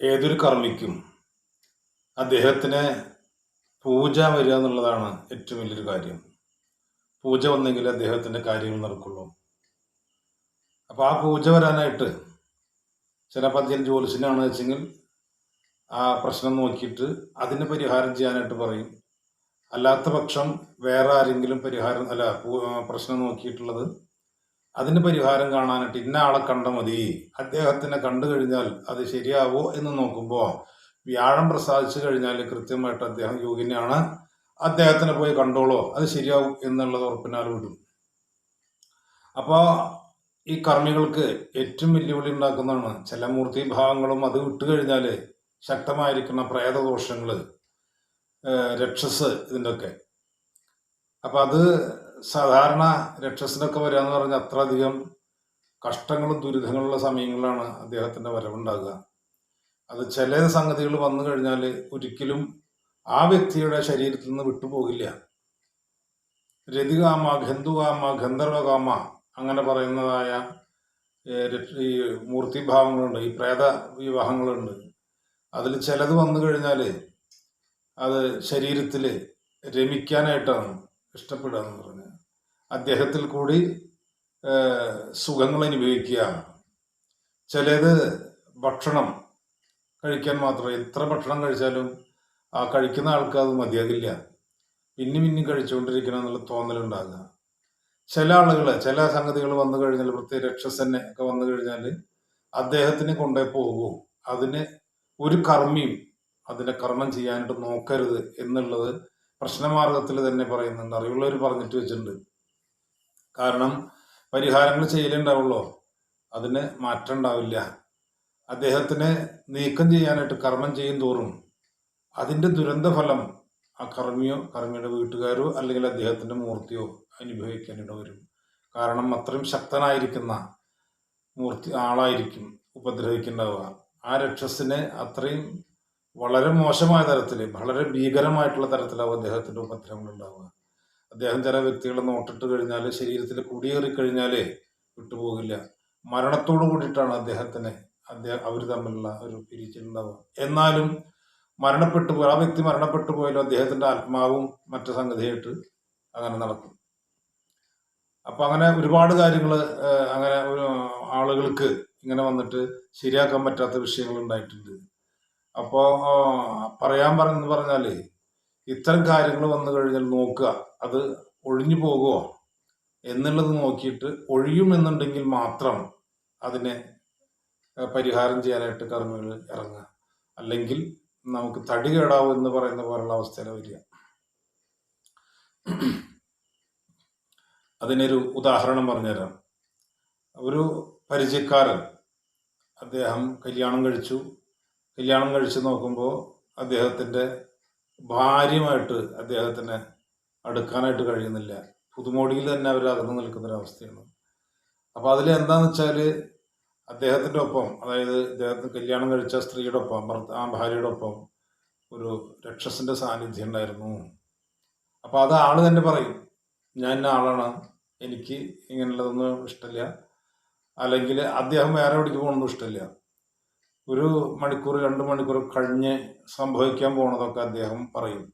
ഏതൊരു കർമ്മിക്കും അദ്ദേഹത്തിന് പൂജ വരിക എന്നുള്ളതാണ് ഏറ്റവും വലിയൊരു കാര്യം. പൂജ വന്നെങ്കിൽ അദ്ദേഹത്തിന്റെ കാര്യങ്ങൾ നടക്കുള്ളൂ. അപ്പോൾ ആ പൂജ വരാനായിട്ട് ചില അദ്ദേഹം ജ്യോത്സ്യനാണ് വെച്ചെങ്കിൽ ആ പ്രശ്നം നോക്കിയിട്ട് അതിന് പരിഹാരം ചെയ്യാനായിട്ട് പറയും. അല്ലാത്ത പക്ഷം വേറെ ആരെങ്കിലും പരിഹാരം അല്ല പ്രശ്നം നോക്കിയിട്ടുള്ളത് അതിന് പരിഹാരം കാണാനായിട്ട് ഇന്ന ആളെ കണ്ട മതി. അദ്ദേഹത്തിനെ കണ്ടു കഴിഞ്ഞാൽ അത് ശരിയാവോ എന്ന് നോക്കുമ്പോൾ വ്യാഴം പ്രസാദിച്ചു കഴിഞ്ഞാൽ കൃത്യമായിട്ട് അദ്ദേഹം യോഗിനെയാണ് അദ്ദേഹത്തിനെ പോയി കണ്ടോളോ അത് ശരിയാവും എന്നുള്ളത് ഉറപ്പിനാൽ വിടും. അപ്പോൾ ഈ കർമ്മികൾക്ക് ഏറ്റവും വെല്ലുവിളി ഉണ്ടാക്കുന്നതാണ് ചില മൂർത്തി ഭാവങ്ങളും അത് വിട്ടു കഴിഞ്ഞാൽ ശക്തമായിരിക്കുന്ന പ്രേതദോഷങ്ങൾ രക്ഷസ് ഇതിന്റെ ഒക്കെ അപ്പം അത് സാധാരണ രക്ഷസിനൊക്കെ വരിക എന്ന് പറഞ്ഞാൽ അത്ര അധികം കഷ്ടങ്ങളും ദുരിതങ്ങളുള്ള സമയങ്ങളിലാണ് അദ്ദേഹത്തിന്റെ വരവുണ്ടാകുക. അത് ചില സംഗതികൾ വന്നു കഴിഞ്ഞാൽ ഒരിക്കലും ആ വ്യക്തിയുടെ ശരീരത്തിൽ നിന്ന് വിട്ടുപോകില്ല. രതികാമ ഗന്ധുകാമ ഗന്ധർവകാമ അങ്ങനെ പറയുന്നതായ ഈ മൂർത്തിഭാവങ്ങളുണ്ട് ഈ പ്രേത വിവാഹങ്ങളുണ്ട് അതിൽ ചിലത് വന്നു കഴിഞ്ഞാൽ അത് ശരീരത്തിൽ രമിക്കാനായിട്ടാണ് ഇഷ്ടപ്പെടുക എന്ന് പറഞ്ഞത് അദ്ദേഹത്തിൽ കൂടി സുഖങ്ങൾ അനുഭവിക്കുക ചിലത് ഭക്ഷണം കഴിക്കാൻ മാത്രം എത്ര ഭക്ഷണം കഴിച്ചാലും ആ കഴിക്കുന്ന ആൾക്ക് അത് മതിയാകില്ല. പിന്നെയും പിന്നെയും കഴിച്ചുകൊണ്ടിരിക്കണം എന്നുള്ള തോന്നലുണ്ടാകുക. ചില ആളുകൾ ചില സംഗതികൾ വന്നു കഴിഞ്ഞാൽ പ്രത്യേക രക്ഷസനെ ഒക്കെ വന്നു കഴിഞ്ഞാൽ അദ്ദേഹത്തിന് കൊണ്ടേ പോകൂ. അതിന് ഒരു കർമ്മിയും അതിനെ കർമ്മം ചെയ്യാനായിട്ട് നോക്കരുത് എന്നുള്ളത് പ്രശ്നമാർഗത്തിൽ തന്നെ പറയുന്നുണ്ട്. അറിവുള്ളവർ പറഞ്ഞിട്ട് വെച്ചിട്ടുണ്ട്. കാരണം പരിഹാരങ്ങൾ ചെയ്യലുണ്ടാവുള്ളൂ. അതിന് മാറ്റം ഉണ്ടാവില്ല അദ്ദേഹത്തിന് നീക്കം ചെയ്യാനായിട്ട് കർമ്മം ചെയ്യും തോറും അതിന്റെ ദുരന്തഫലം ആ കർമ്മിയോ കർമ്മിയുടെ വീട്ടുകാരോ അല്ലെങ്കിൽ അദ്ദേഹത്തിന്റെ മൂർത്തിയോ അനുഭവിക്കാനിട വരും. കാരണം അത്രയും ശക്തനായിരിക്കുന്ന മൂർത്തി ആളായിരിക്കും ഉപദ്രവിക്കുന്നുണ്ടാവുക ആ രക്ഷസിനെ അത്രയും വളരെ മോശമായ തരത്തിൽ വളരെ ഭീകരമായിട്ടുള്ള തരത്തിലാവും അദ്ദേഹത്തിന്റെ ഉപദ്രവങ്ങൾ ഉണ്ടാവുക അദ്ദേഹം ചില വ്യക്തികളെ നോട്ടിട്ട് കഴിഞ്ഞാൽ ശരീരത്തിൽ കുടിയേറി കഴിഞ്ഞാൽ വിട്ടുപോകില്ല. മരണത്തോടു കൂടിയിട്ടാണ് അദ്ദേഹത്തിന് അദ്ദേഹം അവർ തമ്മിലുള്ള ഒരു പിരിച്ചിലുണ്ടാവുക. എന്നാലും മരണപ്പെട്ടു പോയി ആ വ്യക്തി മരണപ്പെട്ടു പോയാലും അദ്ദേഹത്തിന്റെ ആത്മാവും മറ്റു സംഗതിയായിട്ട് അങ്ങനെ നടക്കും. അപ്പൊ അങ്ങനെ ഒരുപാട് കാര്യങ്ങൾ അങ്ങനെ ആളുകൾക്ക് ഇങ്ങനെ വന്നിട്ട് ശരിയാക്കാൻ പറ്റാത്ത വിഷയങ്ങൾ ഉണ്ടായിട്ടുണ്ട്. അപ്പോ പറയാൻ പറഞ്ഞു പറഞ്ഞാൽ ഇത്തരം കാര്യങ്ങൾ വന്നു കഴിഞ്ഞാൽ നോക്കുക. അത് ഒഴിഞ്ഞു പോകുമോ എന്നുള്ളത് നോക്കിയിട്ട് ഒഴിയുമെന്നുണ്ടെങ്കിൽ മാത്രം അതിനെ പരിഹാരം ചെയ്യാനായിട്ട് കർമ്മികൾ ഇറങ്ങുക. അല്ലെങ്കിൽ നമുക്ക് തടി കേടാവും എന്ന് പറയുന്ന പോലുള്ള അവസ്ഥയില വരിക. അതിനൊരു ഉദാഹരണം പറഞ്ഞുതരാം. ഒരു പരിചയക്കാരൻ അദ്ദേഹം കല്യാണം കഴിച്ചു. കല്യാണം കഴിച്ച് നോക്കുമ്പോൾ അദ്ദേഹത്തിന്റെ ഭാര്യമായിട്ട് അദ്ദേഹത്തിന് അടുക്കാനായിട്ട് കഴിയുന്നില്ല. പുതുമോടിയിൽ തന്നെ അവർ അകന്നു നിൽക്കുന്നൊരവസ്ഥയാണ്. അപ്പോൾ അതിൽ എന്താണെന്ന് വെച്ചാൽ അദ്ദേഹത്തിന്റെ ഒപ്പം അതായത് അദ്ദേഹത്തിന് കല്യാണം കഴിച്ച സ്ത്രീയുടെ ഒപ്പം ഭർത്ത ആ ഭാര്യയുടെ ഒപ്പം ഒരു രക്ഷസിന്റെ സാന്നിധ്യം ഉണ്ടായിരുന്നു. അപ്പോൾ അത് ആൾ തന്നെ പറയും ഞാൻ ഇന്ന ആളാണ് എനിക്ക് ഇങ്ങനെയുള്ളതൊന്നും ഇഷ്ടമില്ല അല്ലെങ്കിൽ അദ്ദേഹം വേറെ എവിടേക്ക് പോകണമെന്നും ഇഷ്ടമില്ല ഒരു മണിക്കൂർ രണ്ട് മണിക്കൂർ കഴിഞ്ഞ് സംഭവിക്കാൻ പോണതൊക്കെ അദ്ദേഹം പറയും.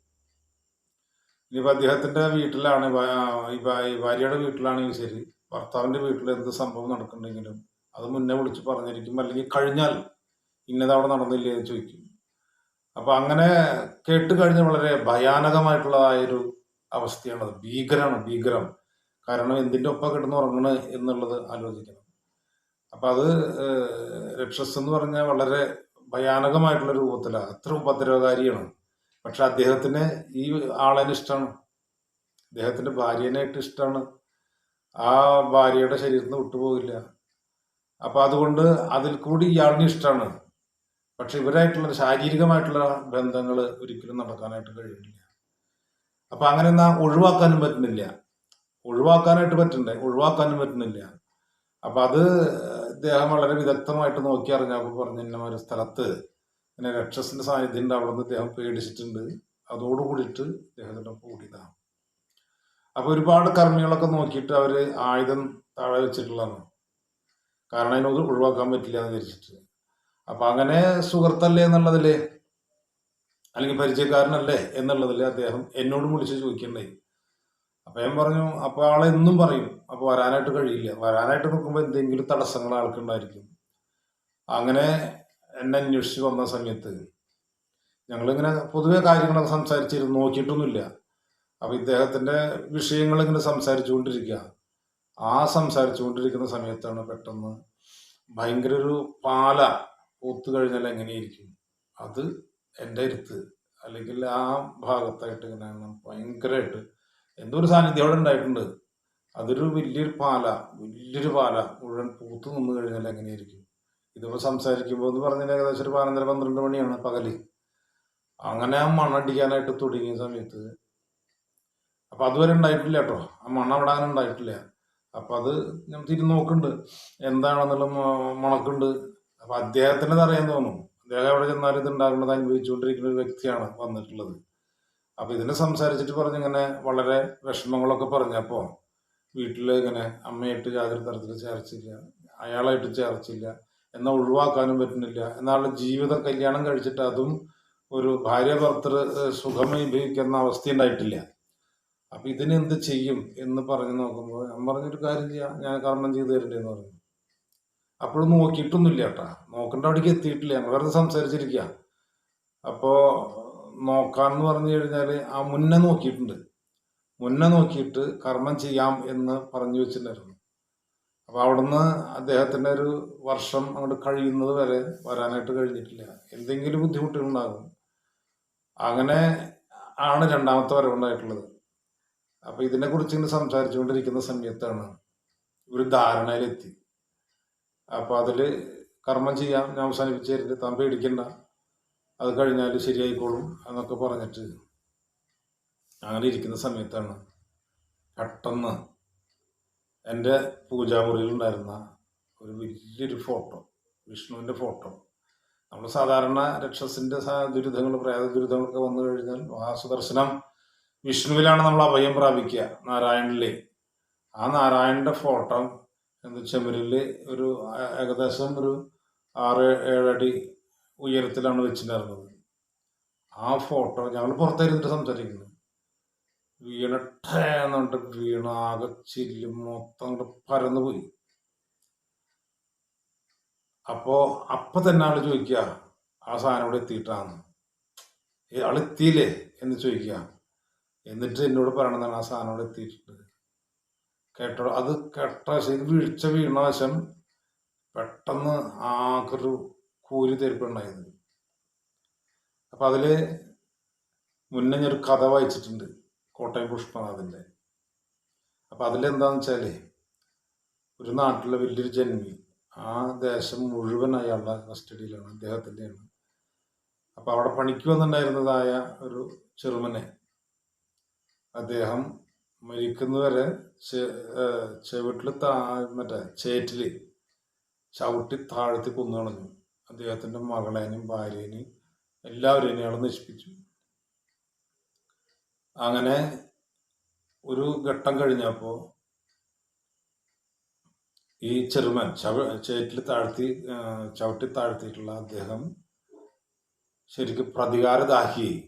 ഇനിയിപ്പോൾ അദ്ദേഹത്തിന്റെ വീട്ടിലാണ് ഈ ഭാര്യയുടെ വീട്ടിലാണെങ്കിൽ ശരി. ഭർത്താവിന്റെ വീട്ടിൽ എന്ത് സംഭവം നടക്കുന്നുണ്ടെങ്കിലും അത് മുന്നേ വിളിച്ച് പറഞ്ഞിരിക്കും. അല്ലെങ്കിൽ കഴിഞ്ഞാൽ ഇന്നതവിടെ നടന്നില്ലേ എന്ന് ചോദിക്കും. അപ്പൊ അങ്ങനെ കേട്ട് കഴിഞ്ഞ വളരെ ഭയാനകമായിട്ടുള്ളതായൊരു അവസ്ഥയാണത് ഭീകരമാണ് ഭീകരം. കാരണം എന്തിന്റെ ഒപ്പം കിടന്ന് ഉറങ്ങണ് എന്നുള്ളത് ആലോചിക്കണം. അപ്പൊ അത് രക്ഷസ് എന്ന് പറഞ്ഞാൽ വളരെ ഭയാനകമായിട്ടുള്ള രൂപത്തിലാണ് അത്ര ഉപദ്രവകാരിയാണ്. പക്ഷെ അദ്ദേഹത്തിന് ഈ ആളെ ഇഷ്ടമാണ് അദ്ദേഹത്തിന്റെ ഭാര്യനായിട്ട് ഇഷ്ടമാണ് ആ ഭാര്യയുടെ ശരീരത്തിൽ നിന്ന് വിട്ടുപോകില്ല. അപ്പൊ അതുകൊണ്ട് അതിൽ കൂടി ഇയാളിന് ഇഷ്ടമാണ് പക്ഷെ ഇവരായിട്ടുള്ള ശാരീരികമായിട്ടുള്ള ബന്ധങ്ങൾ ഒരിക്കലും നടക്കാനായിട്ട് കഴിയുന്നില്ല അപ്പൊ അങ്ങനെ എന്നാ ഒഴിവാക്കാനും പറ്റുന്നില്ല. ഒഴിവാക്കാനായിട്ട് പറ്റണ്ടേ? ഒഴിവാക്കാനും പറ്റുന്നില്ല. അപ്പൊ അത് ഇദ്ദേഹം വളരെ വിദഗ്ധമായിട്ട് നോക്കി അറിഞ്ഞപ്പോൾ പറഞ്ഞ ഒരു സ്ഥലത്ത് ഇങ്ങനെ രക്ഷസിന്റെ സാന്നിധ്യം ഉണ്ട് അവിടെ നിന്ന് ഇദ്ദേഹം പേടിച്ചിട്ടുണ്ട്. അതോടുകൂടിയിട്ട് ഇദ്ദേഹത്തിന്റെ കൂടിയതാണ് അപ്പോൾ ഒരുപാട് കർമ്മികളൊക്കെ നോക്കിയിട്ട് അവർ ആയുധം താഴെ വെച്ചിട്ടുള്ളതാണ്. കാരണം അതിനൊന്നും ഒഴിവാക്കാൻ പറ്റില്ല എന്ന് വിചാരിച്ചിട്ട്. അപ്പൊ അങ്ങനെ സുഹൃത്തല്ലേ എന്നുള്ളതിൽ അല്ലെങ്കിൽ പരിചയക്കാരനല്ലേ എന്നുള്ളതിൽ അദ്ദേഹം എന്നോട് വിളിച്ച് ചോദിക്കണ്ടേ അപ്പൊ ഞാൻ പറഞ്ഞു അപ്പോൾ ആളെ എന്നും പറയും അപ്പോൾ വരാനായിട്ട് കഴിയില്ല. വരാനായിട്ട് നോക്കുമ്പോൾ എന്തെങ്കിലും തടസ്സങ്ങൾ ആൾക്കുണ്ടായിരിക്കും. അങ്ങനെ എന്നെ അന്വേഷിച്ച് വന്ന സമയത്ത് ഞങ്ങളിങ്ങനെ പൊതുവെ കാര്യങ്ങളൊക്കെ സംസാരിച്ചിരുന്നു നോക്കിയിട്ടൊന്നുമില്ല. അപ്പം ഇദ്ദേഹത്തിന്റെ വിഷയങ്ങളിങ്ങനെ സംസാരിച്ചുകൊണ്ടിരിക്കുക. ആ സംസാരിച്ചുകൊണ്ടിരിക്കുന്ന സമയത്താണ് പെട്ടെന്ന് ഭയങ്കര ഒരു പാല പൂത്തു കഴിഞ്ഞാൽ എങ്ങനെയിരിക്കും? അത് എന്റെ അടുത്ത് അല്ലെങ്കിൽ ആ ഭാഗത്തായിട്ട് ഇങ്ങനെ ഭയങ്കരമായിട്ട് എന്തോ ഒരു സാന്നിധ്യം അവിടെ ഉണ്ടായിട്ടുണ്ട്. അതൊരു വലിയൊരു പാല വലിയൊരു പാല മുഴുവൻ പൂത്ത് നിന്ന് കഴിഞ്ഞാൽ എങ്ങനെയായിരിക്കും ഇതിപ്പോൾ സംസാരിക്കുമ്പോൾ എന്ന് പറഞ്ഞാൽ ഏകദേശം ഒരു പതിനൊന്നര പന്ത്രണ്ട് മണിയാണ് പകൽ. അങ്ങനെ ആ മണ്ണടിക്കാനായിട്ട് തുടങ്ങിയ സമയത്ത് അപ്പൊ അതുവരെ ഉണ്ടായിട്ടില്ല കേട്ടോ. ആ മണ്ണ് അവിടെ അങ്ങനെ ഉണ്ടായിട്ടില്ല. അപ്പൊ അത് ഞാൻ തിരി നോക്കുന്നുണ്ട്. എന്താണെന്നുള്ള മണക്കുണ്ട്. അപ്പൊ അദ്ദേഹത്തിന് അത് അറിയാൻ തോന്നും. അദ്ദേഹം എവിടെ ചെന്നാലും ഇത് ഉണ്ടാകുന്നത് അനുഭവിച്ചുകൊണ്ടിരിക്കുന്ന ഒരു വ്യക്തിയാണ് വന്നിട്ടുള്ളത്. അപ്പൊ ഇതിനെ സംസാരിച്ചിട്ട് പറഞ്ഞിങ്ങനെ വളരെ വിഷമങ്ങളൊക്കെ പറഞ്ഞപ്പോൾ വീട്ടിൽ ഇങ്ങനെ അമ്മയായിട്ട് യാതൊരു തരത്തിൽ ചേർച്ചില്ല. അയാളായിട്ട് ചേർച്ചില്ല. എന്നാൽ ഒഴിവാക്കാനും പറ്റുന്നില്ല. എന്നാൽ ജീവിതം കല്യാണം കഴിച്ചിട്ട് അതും ഒരു ഭാര്യ ഭർത്തൃ സുഖമായി സുഖം അനുഭവിക്കുന്ന അവസ്ഥ ഉണ്ടായിട്ടില്ല അപ്പൊ ഇതിനെന്ത് ചെയ്യും എന്ന് പറഞ്ഞു നോക്കുമ്പോൾ ഞാൻ പറഞ്ഞൊരു കാര്യം ചെയ്യാം. ഞാൻ കർമ്മം ചെയ്തു തരണ്ടേന്ന് പറഞ്ഞു. അപ്പോഴും നോക്കിയിട്ടൊന്നുമില്ല കേട്ടാ. നോക്കേണ്ട അവിടേക്ക് എത്തിയിട്ടില്ല. ഞങ്ങൾ വെറുതെ സംസാരിച്ചിരിക്കുക അപ്പോ നോക്കാന്ന് പറഞ്ഞു കഴിഞ്ഞാൽ ആ മുന്നേ നോക്കിയിട്ടുണ്ട്. മുന്നേ നോക്കിയിട്ട് കർമ്മം ചെയ്യാം എന്ന് പറഞ്ഞു വെച്ചിട്ടുണ്ടായിരുന്നു. അപ്പൊ അവിടുന്ന് അദ്ദേഹത്തിന്റെ ഒരു വർഷം അങ്ങോട്ട് കഴിയുന്നത് വരെ വരാനായിട്ട് കഴിഞ്ഞിട്ടില്ല. എന്തെങ്കിലും ബുദ്ധിമുട്ടുകളുണ്ടാകും. അങ്ങനെ ആണ് രണ്ടാമത്തെ വരവുണ്ടായിട്ടുള്ളത്. അപ്പൊ ഇതിനെ കുറിച്ച് ഇങ്ങനെ സംസാരിച്ചുകൊണ്ടിരിക്കുന്ന സമയത്താണ് ഒരു ധാരണയിലെത്തി. അപ്പോൾ അതിൽ കർമ്മം ചെയ്യാം ഞാൻ അവസാനിപ്പിച്ച് താൻ പേടിക്കണ്ട അത് കഴിഞ്ഞാൽ ശരിയായിക്കോളും എന്നൊക്കെ പറഞ്ഞിട്ട് അങ്ങനെ ഇരിക്കുന്ന സമയത്താണ് പെട്ടെന്ന് എന്റെ പൂജാമുറിയിലുണ്ടായിരുന്ന ഒരു വലിയൊരു ഫോട്ടോ വിഷ്ണുവിന്റെ ഫോട്ടോ. നമ്മൾ സാധാരണ രക്ഷസിന്റെ ദുരിതങ്ങൾ പ്രേത ദുരിതങ്ങളൊക്കെ വന്നു കഴിഞ്ഞാൽ മഹാസുദർശനം വിഷ്ണുവിലാണ് നമ്മൾ അഭയം പ്രാപിക്കുക നാരായണനിലെ ആ നാരായണന്റെ ഫോട്ടോ എന്ന് ചെമ്മരിൽ ഒരു ഏകദേശം ഒരു ആറ് ഏഴടി ഉയരത്തിലാണ് വെച്ചിട്ടുണ്ടായിരുന്നത്. ആ ഫോട്ടോ ഞങ്ങൾ പുറത്തായിരുന്നിട്ട് സംസാരിക്കുന്നത് വീണിട്ടേ എന്നിട്ട് വീണ ആകെ ചില്ല് മൊത്തം അങ്ങോട്ട് പരന്നു പോയി അപ്പോ അപ്പൊ തന്നെ ആൾ ചോദിക്കുക ആ സാധനം ഇവിടെ എത്തിയിട്ടാന്ന്? ഏ, ആൾ എത്തിയില്ലേ? എന്ന് ചോദിക്കുക എന്നിട്ട് എന്നോട് പറയണതാണ് ആ സാധനം ഇവിടെ എത്തിയിട്ടുണ്ട്. കേട്ടോ അത് കേട്ട ശരി വീഴ്ച വീണ വശം പെട്ടെന്ന് ആകൊരു കൂരി തെരുപ്പുണ്ടായത് അപ്പൊ അതിൽ മുന്നേ ഞാൻ ഒരു കഥ വായിച്ചിട്ടുണ്ട്. കോട്ടയം പുഷ്പനാഥിന്റെ. അപ്പോൾ അതിലെന്താണെന്ന് വെച്ചാൽ ഒരു നാട്ടിലെ വലിയൊരു ജന്മി ആ ദേശം മുഴുവൻ അയാളുടെ കസ്റ്റഡിയിലാണ് അദ്ദേഹത്തിന്റെയാണ്. അപ്പോൾ അവിടെ പണിക്ക് വന്നിട്ടുണ്ടായിരുന്നതായ ഒരു ചെറുമനെ. അദ്ദേഹം മരിക്കുന്നവരെ ചെവിട്ടിൽ താ മറ്റേ ചേറ്റിൽ ചവിട്ടി താഴ്ത്തി കൊന്നു കളഞ്ഞു അദ്ദേഹത്തിന്റെ മകളേനും ഭാര്യേനെയും എല്ലാവരെയും അയാൾ നശിപ്പിച്ചു. അങ്ങനെ ഒരു ഘട്ടം കഴിഞ്ഞപ്പോ ഈ ചെറുമൻ ചവ ചേറ്റിൽ താഴ്ത്തി ചവിട്ടി താഴ്ത്തിയിട്ടുള്ള അദ്ദേഹം ശരിക്കും പ്രതികാരദാഹിയായി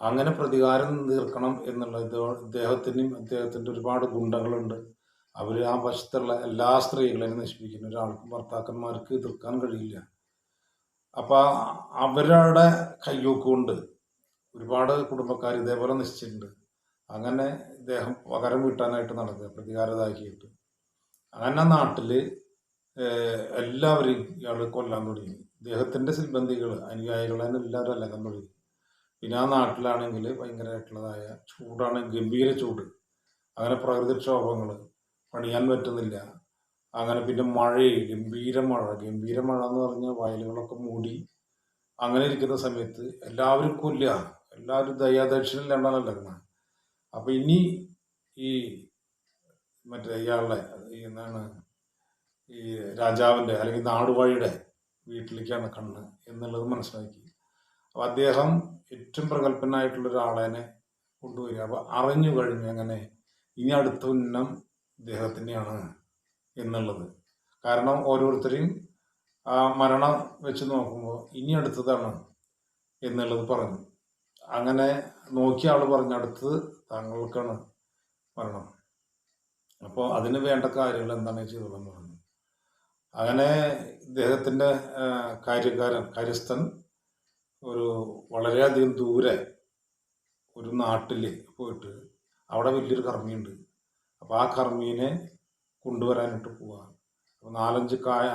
അങ്ങനെ പ്രതികാരം തീർക്കണം എന്നുള്ള അദ്ദേഹത്തിനും അദ്ദേഹത്തിന്റെ ഒരുപാട് ഗുണ്ടകളുണ്ട്. അവർ ആ വശത്തുള്ള എല്ലാ സ്ത്രീകളെയും നശിപ്പിക്കുന്ന ഒരാൾക്കും ഭർത്താക്കന്മാർക്ക് എതിർക്കാൻ കഴിയില്ല. അപ്പൊ അവരുടെ കയ്യൊക്കുകൊണ്ട് ഒരുപാട് കുടുംബക്കാർ ഇതേപോലെ നശിച്ചിട്ടുണ്ട് അങ്ങനെ ഇദ്ദേഹം പകരം വീട്ടാനായിട്ട് നടക്കുക പ്രതികാരതാക്കിയിട്ട് അങ്ങനെ നാട്ടിൽ എല്ലാവരെയും ഇയാൾ കൊല്ലാൻ തുടങ്ങി. ഇദ്ദേഹത്തിന്റെ സിൽബന്ധികൾ അനുയായികളെ എല്ലാവരും അലക്കാൻ തുടങ്ങി. പിന്നെ ആ നാട്ടിലാണെങ്കിൽ ഭയങ്കരമായിട്ടുള്ളതായ ചൂടാണ് ഗംഭീര ചൂട്. അങ്ങനെ പ്രകൃതിക്ഷോഭങ്ങൾ പണിയാൻ പറ്റുന്നില്ല. അങ്ങനെ പിന്നെ മഴ ഗംഭീര മഴ. ഗംഭീര മഴ എന്ന് പറഞ്ഞാൽ വയലുകളൊക്കെ മൂടി അങ്ങനെ ഇരിക്കുന്ന സമയത്ത് എല്ലാവരും കൊല്ലുക. എല്ലാവരും ദയാദക്ഷിണില്ലാണ്ടാണ് നടക്കുന്നത് അപ്പോൾ ഇനി ഈ മറ്റേ ഇയാളുടെ എന്താണ് ഈ രാജാവിന്റെ അല്ലെങ്കിൽ നാടുവാഴിയുടെ വീട്ടിലേക്കാണ് കണ്ണ് എന്നുള്ളത് മനസ്സിലാക്കി. അപ്പോൾ അദ്ദേഹം ഏറ്റവും പ്രഗത്ഭനായിട്ടുള്ള ഒരാളെനെ കൊണ്ടുവരിക. അപ്പോൾ അറിഞ്ഞു കഴിഞ്ഞു അങ്ങനെ ഇനി അടുത്ത ഉന്നം ഇദ്ദേഹത്തിന്റെയാണ് എന്നുള്ളത്. കാരണം ഓരോരുത്തരെയും ആ മരണം വെച്ച് നോക്കുമ്പോൾ ഇനി അടുത്തതാണ് എന്നുള്ളത് പറഞ്ഞു. അങ്ങനെ നോക്കിയ ആൾ പറഞ്ഞു അടുത്തത് താങ്കൾക്കാണ് മരണം. അപ്പോൾ അതിന് വേണ്ട കാര്യങ്ങൾ എന്താണ് ചെയ്തതെന്ന് പറഞ്ഞു. അങ്ങനെ ഇദ്ദേഹത്തിന്റെ കാര്യക്കാരൻ കാര്യസ്ഥൻ ഒരു വളരെയധികം ദൂരെ ഒരു നാട്ടിൽ പോയിട്ട് അവിടെ വലിയൊരു കർമ്മിയുണ്ട്. അപ്പോൾ ആ കർമ്മീനെ കൊണ്ടുവരാനായിട്ട് പോവാ. അപ്പോൾ നാലഞ്ച് കായ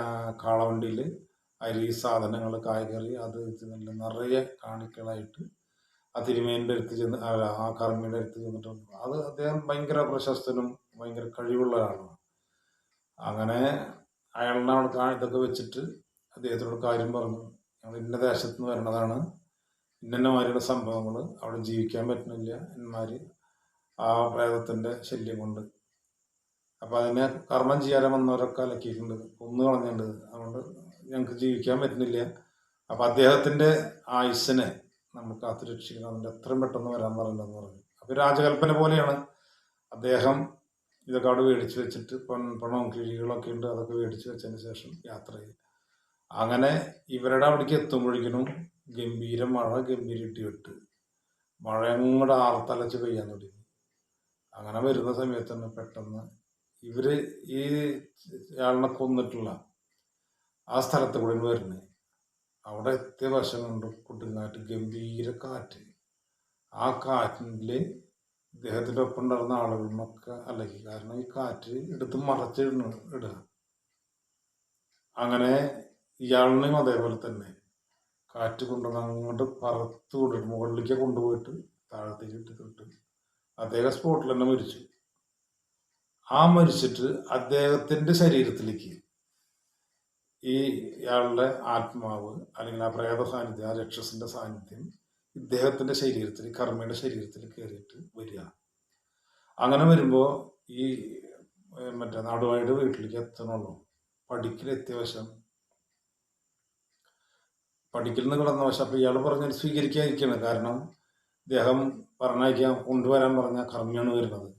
കാളവണ്ടിയിൽ അരി സാധനങ്ങൾ കായ്കറി അത് ഇത് നല്ല നിറയെ കാണിക്കളായിട്ട് ആ തിരുമേനിന്റെ അടുത്ത് ചെന്ന് ആ കർമ്മിയുടെ അടുത്ത് ചെന്നിട്ട് അത് അദ്ദേഹം ഭയങ്കര പ്രശസ്തനും ഭയങ്കര കഴിവുള്ള ഒരാളാണ് അങ്ങനെ അയാളുടെ അവിടെ കാണിതൊക്കെ വെച്ചിട്ട് അദ്ദേഹത്തോട് കാര്യം പറഞ്ഞു. ഞങ്ങൾ ഇന്ന ദേശത്ത് നിന്ന് വരണതാണ് ഇന്നമാരുടെ സംഭവങ്ങൾ അവിടെ ജീവിക്കാൻ പറ്റുന്നില്ല എന്മാർ ആ പ്രേതത്തിന്റെ ശല്യം കൊണ്ട്. അപ്പോൾ അതിനെ കർമ്മം ചെയ്യാൻ വന്നവരൊക്കെ അലക്കിയിട്ടുണ്ട്. കൊന്നു കളഞ്ഞിട്ടുണ്ട്. അതുകൊണ്ട് ഞങ്ങൾക്ക് ജീവിക്കാൻ പറ്റുന്നില്ല. അപ്പോൾ അദ്ദേഹത്തിന്റെ ആയുസ്സിനെ നമ്മൾ കാത്തു അതിന്റെ എത്രയും പെട്ടെന്ന് വരാൻ പറയണ്ടെന്ന് പറഞ്ഞു. അപ്പോൾ രാജകൽപ്പന പോലെയാണ്. അദ്ദേഹം ഇതൊക്കെ അവിടെ മേടിച്ച് വെച്ചിട്ട് പൺ പണവും കിഴികളൊക്കെ ഉണ്ട്. അതൊക്കെ മേടിച്ച് വെച്ചതിന് ശേഷം യാത്ര ചെയ്യും അങ്ങനെ ഇവരുടെ അവിടേക്ക് എത്തുമ്പോഴേക്കിനും ഗംഭീര മഴ ഗംഭീര ഇടിവെട്ട്. വിട്ട് അങ്ങോട്ട് ആർത്തലച്ച് പെയ്യാൻ തുടങ്ങി. അങ്ങനെ വരുന്ന സമയത്ത് തന്നെ പെട്ടെന്ന് ഇവർ ഈ ആളിനെ കൊന്നിട്ടുള്ള ആ സ്ഥലത്ത് കൂടെ വരുന്നത്. അവിടെ എത്തിയ വശം കൊണ്ട് കൊടുങ്കാറ്റ് ഗംഭീര കാറ്റ്. ആ കാറ്റിൽ ഇദ്ദേഹത്തിന്റെ ഒപ്പം ഉണ്ടായിരുന്ന ആളുകളിനൊക്കെ അലക്കി. കാരണം ഈ കാറ്റ് എടുത്ത് മറച്ചിടണ ഇടുക. അങ്ങനെ ഇയാളിനെയും അതേപോലെ തന്നെ കാറ്റ് കൊണ്ടുവന്ന് അങ്ങോട്ട് പറത്ത് കൊണ്ടിട്ട് മുകളിലേക്ക് കൊണ്ടുപോയിട്ട് താഴത്തേക്ക് ഇട്ടിട്ട് അദ്ദേഹം സ്പോട്ടിൽ തന്നെ മരിച്ചു. ആ മരിച്ചിട്ട് അദ്ദേഹത്തിന്റെ ശരീരത്തിലേക്ക് ഈ ഇയാളുടെ ആത്മാവ് അല്ലെങ്കിൽ ആ പ്രേത സാന്നിധ്യം ആ രക്ഷസിന്റെ സാന്നിധ്യം ഇദ്ദേഹത്തിന്റെ ശരീരത്തിൽ കർമ്മയുടെ ശരീരത്തിൽ കയറിയിട്ട് വരിക. അങ്ങനെ വരുമ്പോൾ ഈ മറ്റേ നാടുവായിട്ട് വീട്ടിലേക്ക് എത്തണുള്ളൂ. പടിക്കലെത്തിയ വശം. പഠിക്കൽ നിന്ന് കിടന്ന വശം. അപ്പൊ ഇയാൾ പറഞ്ഞ സ്വീകരിക്കാതിരിക്കുകയാണ്. കാരണം ഇദ്ദേഹം പറഞ്ഞയക്കാൻ കൊണ്ടുവരാൻ പറഞ്ഞ കർമ്മിയാണ് വരുന്നത്.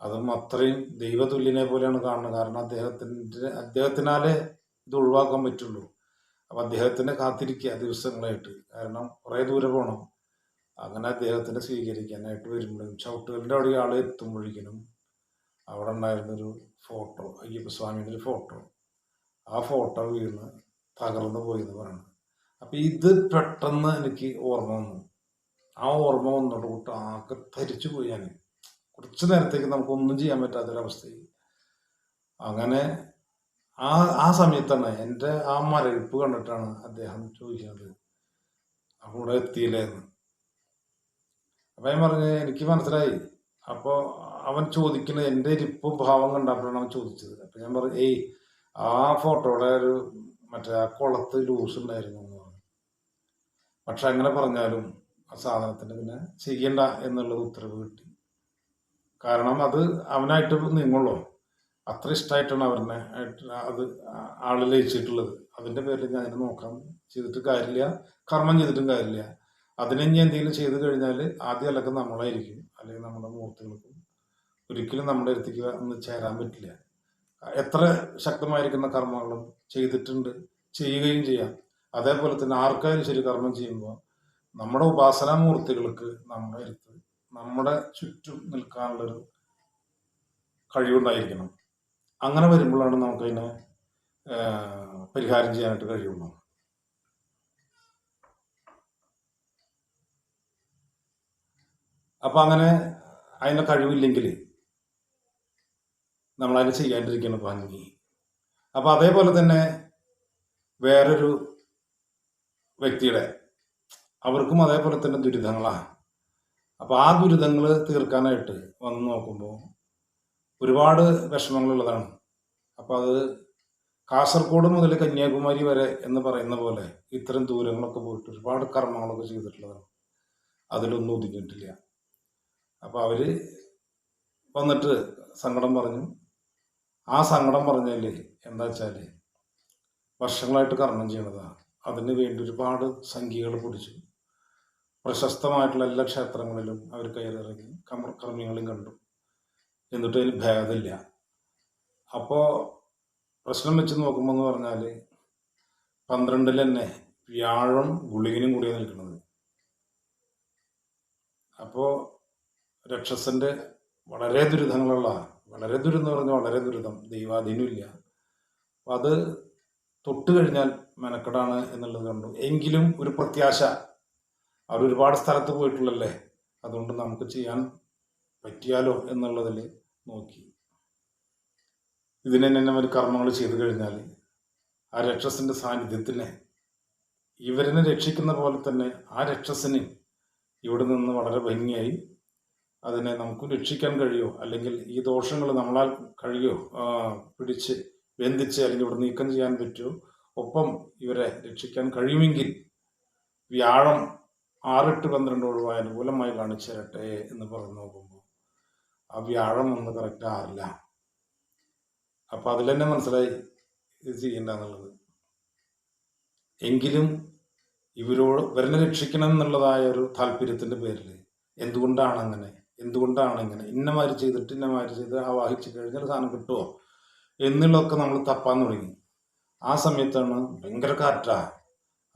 അതും അത്രയും ദൈവതുല്യനെ പോലെയാണ് കാണുന്നത്. കാരണം അദ്ദേഹത്തിന്റെ അദ്ദേഹത്തിനാലേ ഇത് ഒഴിവാക്കാൻ പറ്റുള്ളൂ. അപ്പം അദ്ദേഹത്തിനെ കാത്തിരിക്കുക ദിവസങ്ങളായിട്ട്. കാരണം കുറേ ദൂരെ പോകണം അങ്ങനെ അദ്ദേഹത്തിനെ സ്വീകരിക്കാനായിട്ട് വരുമ്പോഴും ചവിട്ടുകളുടെ അവിടെ ആൾ എത്തുമ്പോഴേക്കിനും അവിടെ ഉണ്ടായിരുന്നൊരു ഫോട്ടോ അയ്യപ്പസ്വാമിയുടെ ഒരു ഫോട്ടോ. ആ ഫോട്ടോ വീണ് തകർന്നു പോയി എന്ന് പറയുന്നത് അപ്പം ഇത് പെട്ടെന്ന് എനിക്ക് ഓർമ്മ വന്നു. ആ ഓർമ്മ വന്നോട് കൂട്ട് ആകെ ധരിച്ചു പോയി ഞാൻ കുറച്ച് നേരത്തേക്ക് നമുക്കൊന്നും ചെയ്യാൻ പറ്റാത്തൊരവസ്ഥയിൽ അങ്ങനെ ആ ആ സമയത്താണ് എന്റെ ആ മരവിപ്പ് കണ്ടിട്ടാണ് അദ്ദേഹം ചോദിക്കുന്നത്. അവിടെ എത്തിയില്ലേ എന്ന് അപ്പം ഞാൻ പറഞ്ഞു എനിക്ക് മനസ്സിലായി. അപ്പോൾ അവൻ ചോദിക്കുന്നത് എന്റെ ഇരിപ്പ് ഭാവം കണ്ടപ്പോഴാണ് അവൻ ചോദിച്ചത്. അപ്പം ഞാൻ പറഞ്ഞു ഏയ് ആ ഫോട്ടോയുടെ ഒരു മറ്റേ ആ കുളത്ത് ലൂസ് ഉണ്ടായിരുന്നു എന്ന് പറഞ്ഞു. പക്ഷെ അങ്ങനെ പറഞ്ഞാലും ആ സാധനത്തിന് പിന്നെ ചെയ്യണ്ട എന്നുള്ളത് ഉത്തരവ് കിട്ടി. കാരണം അത് അവനായിട്ട് നീങ്ങുള്ളൂ അത്ര ഇഷ്ടമായിട്ടാണ് അവരുടെ അത് ആളെ ലയിച്ചിട്ടുള്ളത്. അതിന്റെ പേരിൽ ഞാൻ അതിനെ നോക്കാം. ചെയ്തിട്ട് കാര്യമില്ല. കർമ്മം ചെയ്തിട്ടും കാര്യമില്ല. അതിനെ ഇനി എന്തെങ്കിലും ചെയ്തു കഴിഞ്ഞാൽ ആദ്യം അല്ലൊക്കെ നമ്മളായിരിക്കും. അല്ലെങ്കിൽ നമ്മുടെ മൂർത്തികൾക്കും ഒരിക്കലും നമ്മുടെ അടുത്തേക്ക് ഒന്ന് ചേരാൻ പറ്റില്ല. എത്ര ശക്തമായിരിക്കുന്ന കർമ്മങ്ങളും ചെയ്തിട്ടുണ്ട് ചെയ്യുകയും ചെയ്യാം. അതേപോലെ തന്നെ ആർക്കായാലും ശരി കർമ്മം ചെയ്യുമ്പോൾ നമ്മുടെ ഉപാസനാമൂർത്തികൾക്ക് നമ്മുടെ അടുത്ത് നമ്മുടെ ചുറ്റും നിൽക്കാനുള്ളൊരു കഴിവുണ്ടായിരിക്കണം. അങ്ങനെ വരുമ്പോഴാണ് നമുക്കതിനെ പരിഹാരം ചെയ്യാനായിട്ട് കഴിയുള്ളൂ. അപ്പം അങ്ങനെ അതിന്റെ കഴിവില്ലെങ്കിൽ നമ്മളതിനെ ചെയ്യാണ്ടിരിക്കണം ഭംഗി. അപ്പം അതേപോലെ തന്നെ വേറൊരു വ്യക്തിയുടെ അവർക്കും അതേപോലെ തന്നെ ദുരിതങ്ങളാണ്. അപ്പോൾ ആ ദുരിതങ്ങൾ തീർക്കാനായിട്ട് വന്ന് നോക്കുമ്പോൾ ഒരുപാട് വിഷമങ്ങളുള്ളതാണ്. അപ്പോൾ അത് കാസർഗോഡ് മുതൽ കന്യാകുമാരി വരെ എന്ന് പറയുന്ന പോലെ ഇത്തരം ദൂരങ്ങളൊക്കെ പോയിട്ട് ഒരുപാട് കർമ്മങ്ങളൊക്കെ ചെയ്തിട്ടുള്ളതാണ്. അതിലൊന്നും ഒതുങ്ങിയിട്ടില്ല. അപ്പോൾ അവർ വന്നിട്ട് സങ്കടം പറഞ്ഞു. ആ സങ്കടം പറഞ്ഞാൽ എന്താ വെച്ചാൽ വർഷങ്ങളായിട്ട് കർമ്മം ചെയ്യണതാണ് അതിന് വേണ്ടി ഒരുപാട് സംഖ്യകൾ പിടിച്ചു. പ്രശസ്തമായിട്ടുള്ള എല്ലാ ക്ഷേത്രങ്ങളിലും അവർ കയറിറങ്ങി കർമ്മ കർമ്മികളും കണ്ടു. എന്നിട്ട് അതിൽ ഭേദമില്ല. അപ്പോൾ പ്രശ്നം വെച്ച് നോക്കുമ്പോൾ എന്ന് പറഞ്ഞാൽ പന്ത്രണ്ടിൽ തന്നെ വ്യാഴം ഗുളികനും കൂടിയാണ് നിൽക്കുന്നത്. അപ്പോൾ രക്ഷസന്റെ വളരെ ദുരിതങ്ങളുള്ള വളരെ ദുരിതം എന്ന് പറഞ്ഞാൽ വളരെ ദുരിതം. ദൈവാധീനമില്ല അപ്പം അത് തൊട്ട് കഴിഞ്ഞാൽ മെനക്കെടാണ് എന്നുള്ളത് കണ്ടു. എങ്കിലും ഒരു പ്രത്യാശ. അവർ ഒരുപാട് സ്ഥലത്ത് പോയിട്ടുള്ളല്ലേ? അതുകൊണ്ട് നമുക്ക് ചെയ്യാൻ പറ്റിയാലോ എന്നുള്ളതിൽ നോക്കി. ഇതിനെ തന്നെ ഒരു കർമ്മങ്ങൾ ചെയ്തു കഴിഞ്ഞാൽ ആ രക്ഷസിന്റെ സാന്നിധ്യത്തിനെ ഇവരിനെ രക്ഷിക്കുന്ന പോലെ തന്നെ ആ രക്ഷസിന് ഇവിടെ നിന്ന് വളരെ ഭംഗിയായി അതിനെ നമുക്ക് രക്ഷിക്കാൻ കഴിയോ അല്ലെങ്കിൽ ഈ ദോഷങ്ങൾ നമ്മളാൽ കഴിയോ പിടിച്ച് ബന്ധിച്ച് അല്ലെങ്കിൽ ഇവിടെ നീക്കം ചെയ്യാൻ പറ്റുമോ? ഒപ്പം ഇവരെ രക്ഷിക്കാൻ കഴിയുമെങ്കിൽ വ്യാഴം ആറെട്ട് പന്ത്രണ്ട് ഒഴിവായ അനുകൂലമായി കാണിച്ചു തരട്ടെ എന്ന് പറഞ്ഞു നോക്കുമ്പോൾ ആ വ്യാഴം ഒന്ന് കറക്റ്റ് ആറില്ല അപ്പൊ അതിൽ തന്നെ മനസ്സിലായി ഇത് ചെയ്യണ്ടെന്നുള്ളത് എങ്കിലും ഇവരോട് ഇവരെ രക്ഷിക്കണം എന്നുള്ളതായ ഒരു താല്പര്യത്തിന്റെ പേരിൽ എന്തുകൊണ്ടാണ് അങ്ങനെ? എന്തുകൊണ്ടാണ് ഇങ്ങനെ? ഇന്നമാര് ചെയ്തിട്ട് ഇന്നമാര് ചെയ്ത് ആവാഹിച്ചു കഴിഞ്ഞാൽ സാധനം കിട്ടുമോ എന്നുള്ളതൊക്കെ നമ്മൾ തപ്പാൻ തുടങ്ങി. ആ സമയത്താണ് ഭയങ്കര കാറ്റാ.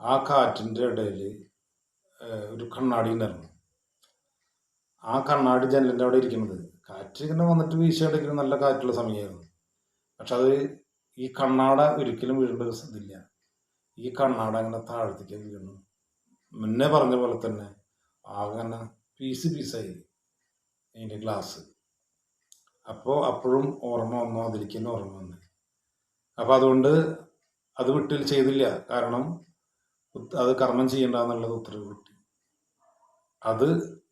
ആ കാറ്റിന്റെ ഇടയിൽ ഒരു കണ്ണാടി ഉണ്ടായിരുന്നു. ആ കണ്ണാടി ജനലിന്റെ അവിടെ ഇരിക്കുന്നത്. കാറ്റ് ഇങ്ങനെ വന്നിട്ട് വീശിയടയ്ക്കുന്ന നല്ല കാറ്റുള്ള സമയമായിരുന്നു പക്ഷെ അത് ഈ കണ്ണാട ഒരിക്കലും വീഴേണ്ട ഒരു ഇതില്ല. ഈ കണ്ണാട അങ്ങനെ താഴത്തേക്ക് വീണു. മുന്നേ പറഞ്ഞ പോലെ തന്നെ ആകെ തന്നെ പീസ് പീസായി അതിന്റെ ഗ്ലാസ് അപ്പോൾ അപ്പോഴും ഓർമ്മ വന്നു അതിരിക്കലും ഓർമ്മ വന്നു. അപ്പോൾ അതുകൊണ്ട് അത് വിട്ടിൽ ചെയ്തില്ല. കാരണം അത് കർമ്മം ചെയ്യേണ്ട എന്നുള്ളത് ഉത്തരവ് കിട്ടി. അത്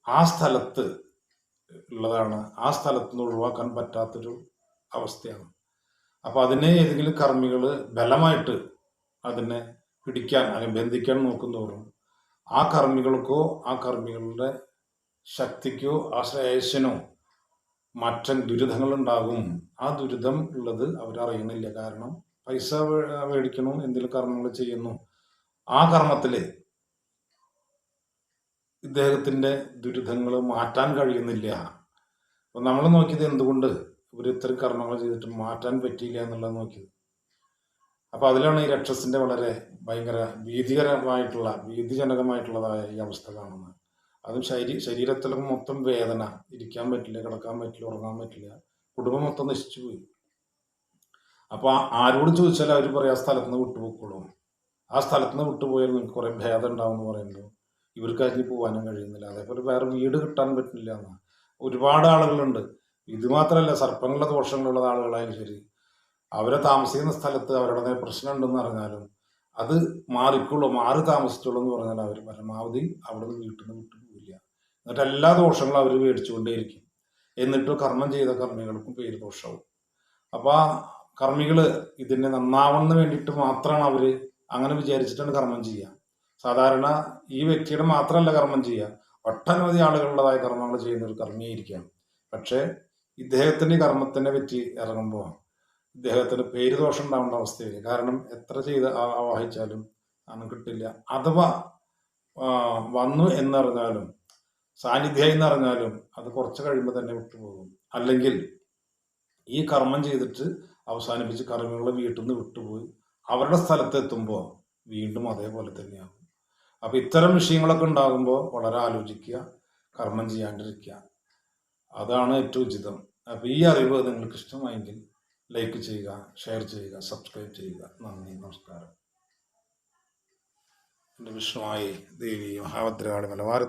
ആ സ്ഥലത്ത് ഉള്ളതാണ്. ആ സ്ഥലത്ത് നിന്ന് ഒഴിവാക്കാൻ പറ്റാത്തൊരു അവസ്ഥയാണ്. അപ്പൊ അതിനെ ഏതെങ്കിലും കർമ്മികൾ ബലമായിട്ട് അതിനെ പിടിക്കാൻ അല്ലെങ്കിൽ ബന്ധിക്കാൻ നോക്കുന്നവരും ആ കർമ്മികൾക്കോ ആ കർമ്മികളുടെ ശക്തിക്കോ ആ ശ്രേയസിനോ മറ്റൻ ദുരിതങ്ങൾ ഉണ്ടാകും. ആ ദുരിതം ഉള്ളത് അവരറിയുന്നില്ല കാരണം പൈസ മേടിക്കണു? എന്തെങ്കിലും കർമ്മങ്ങൾ ചെയ്യുന്നു. ആ കർമ്മത്തിൽ ഇദ്ദേഹത്തിന്റെ ദുരിതങ്ങൾ മാറ്റാൻ കഴിയുന്നില്ല. അപ്പം നമ്മൾ നോക്കിയത് എന്തുകൊണ്ട് ഇവർ ഇത്തരം കർമ്മങ്ങൾ ചെയ്തിട്ട് മാറ്റാൻ പറ്റിയില്ല എന്നുള്ളത് നോക്കിയത്. അപ്പോൾ അതിലാണ് ഈ രക്ഷസിന്റെ വളരെ ഭയങ്കര ഭീതികരമായിട്ടുള്ള ഭീതിജനകമായിട്ടുള്ളതായ ഈ അവസ്ഥ കാണുന്നത്. അതും ശരീ ശരീരത്തിലൊക്കെ മൊത്തം വേദന ഇരിക്കാൻ പറ്റില്ല കിടക്കാൻ പറ്റില്ല ഉറങ്ങാൻ പറ്റില്ല കുടുംബം മൊത്തം നശിച്ചു പോയി. അപ്പൊ ആ- ആരോട് ചോദിച്ചാൽ അവർ പറയും ആ സ്ഥലത്ത് നിന്ന് വിട്ടുപോക്കോളൂ ആ സ്ഥലത്ത് നിന്ന് വിട്ടുപോയാൽ നിങ്ങൾക്ക് കുറെ ഭേദം ഉണ്ടാവും എന്ന് പറയുമ്പോൾ ഇവർക്ക് പോകാനും കഴിയുന്നില്ല. അതേപോലെ വേറെ വീട് കിട്ടാൻ പറ്റുന്നില്ല എന്നാ. ഒരുപാട് ആളുകളുണ്ട്. ഇത് മാത്രമല്ല സർപ്പങ്ങളുടെ ദോഷങ്ങളുള്ള ആളുകളായാലും ശരി. അവരെ താമസിക്കുന്ന സ്ഥലത്ത് അവരുടെ പ്രശ്നം ഉണ്ടെന്ന് പറഞ്ഞാലും അത് മാറിക്കുള്ളൂ. മാറി താമസിച്ചുള്ളൂ എന്ന് പറഞ്ഞാൽ അവർ പരമാവധി അവിടെ നിന്ന് വീട്ടിൽ നിന്ന് വിട്ടു പോവില്ല. എന്നിട്ട് എല്ലാ ദോഷങ്ങളും അവർ മേടിച്ചുകൊണ്ടേയിരിക്കും. എന്നിട്ട് കർമ്മം ചെയ്ത കർമ്മികൾക്കും പേര് ദോഷവും. അപ്പൊ ആ കർമ്മികൾ ഇതിനെ നന്നാവണമെന്ന് വേണ്ടിയിട്ട് മാത്രമാണ് അവർ അങ്ങനെ വിചാരിച്ചിട്ടാണ് കർമ്മം ചെയ്യുക സാധാരണ ഈ വ്യക്തിയുടെ മാത്രമല്ല കർമ്മം ചെയ്യുക. ഒട്ടനവധി ആളുകളുള്ളതായ കർമ്മങ്ങൾ ചെയ്യുന്ന ഒരു കർമ്മിയായിരിക്കാം പക്ഷേ ഇദ്ദേഹത്തിന്റെ കർമ്മത്തിനെ പറ്റി ഇറങ്ങുമ്പോൾ ഇദ്ദേഹത്തിന് പേര് ദോഷം ഉണ്ടാവേണ്ട അവസ്ഥയില്ല? കാരണം എത്ര ചെയ്ത് ആവാഹിച്ചാലും അന്ന് കിട്ടില്ല. അഥവാ വന്നു എന്നറിഞ്ഞാലും സാന്നിധ്യം എന്നറിഞ്ഞാലും അത് കുറച്ച് കഴിയുമ്പോൾ തന്നെ വിട്ടുപോകും. അല്ലെങ്കിൽ ഈ കർമ്മം ചെയ്തിട്ട് അവസാനിപ്പിച്ച് കർമ്മികളെ വീട്ടിൽ നിന്ന് വിട്ടുപോയി. അവരുടെ സ്ഥലത്തെത്തുമ്പോൾ വീണ്ടും അതേപോലെ തന്നെയാകും. അപ്പൊ ഇത്തരം വിഷയങ്ങളൊക്കെ ഉണ്ടാകുമ്പോൾ വളരെ ആലോചിക്കുക കർമ്മം ചെയ്യാണ്ടിരിക്കുക. അതാണ് ഏറ്റവും ഉചിതം. അപ്പൊ ഈ അറിവ് നിങ്ങൾക്ക് ഇഷ്ടമായെങ്കിൽ ലൈക്ക് ചെയ്യുക ഷെയർ ചെയ്യുക സബ്സ്ക്രൈബ് ചെയ്യുക. നന്ദി നമസ്കാരം. എന്റെ വിഷ്ണുവായി ദേവി മഹാഭദ്രകാളി മലബാർ